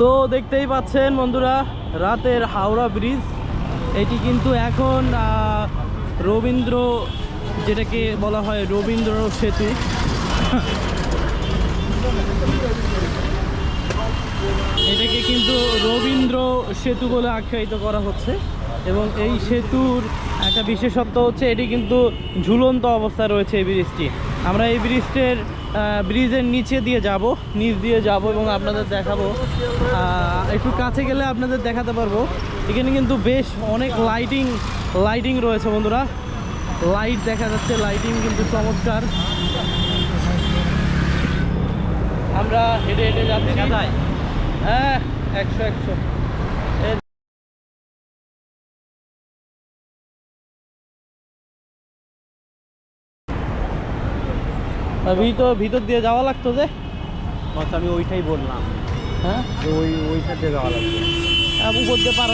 তো দেখতেই পাচ্ছেন বন্ধুরা, রাতের হাওড়া ব্রিজ। এটি কিন্তু এখন রবীন্দ্র, যেটাকে বলা হয় রবীন্দ্র সেতু। এটাকে কিন্তু রবীন্দ্র সেতু বলে আখ্যায়িত করা হচ্ছে। এবং এই সেতুর একটা বিশেষত্ব হচ্ছে, এটি কিন্তু ঝুলন্ত অবস্থায় রয়েছে এই ব্রিজটি। আমরা এই ব্রিজটের ব্রিজের নিচে দিয়ে যাব নিচ দিয়ে যাব এবং আপনাদের দেখাবো। একটু কাছে গেলে আপনাদের দেখাতে পারব। এখানে কিন্তু বেশ অনেক লাইটিং লাইটিং রয়েছে বন্ধুরা। লাইট দেখা যাচ্ছে লাইটিং কিন্তু চমৎকার। আমরা হেঁটে হেঁটে যাচ্ছি। হ্যাঁ একশো একশো। ভিতর ভিতর দিয়ে যাওয়া লাগতো যে? আমি ওইটাই বললাম। হ্যাঁ? ওই ওইটা দিয়ে যাওয়া লাগতো উপর দিয়ে পার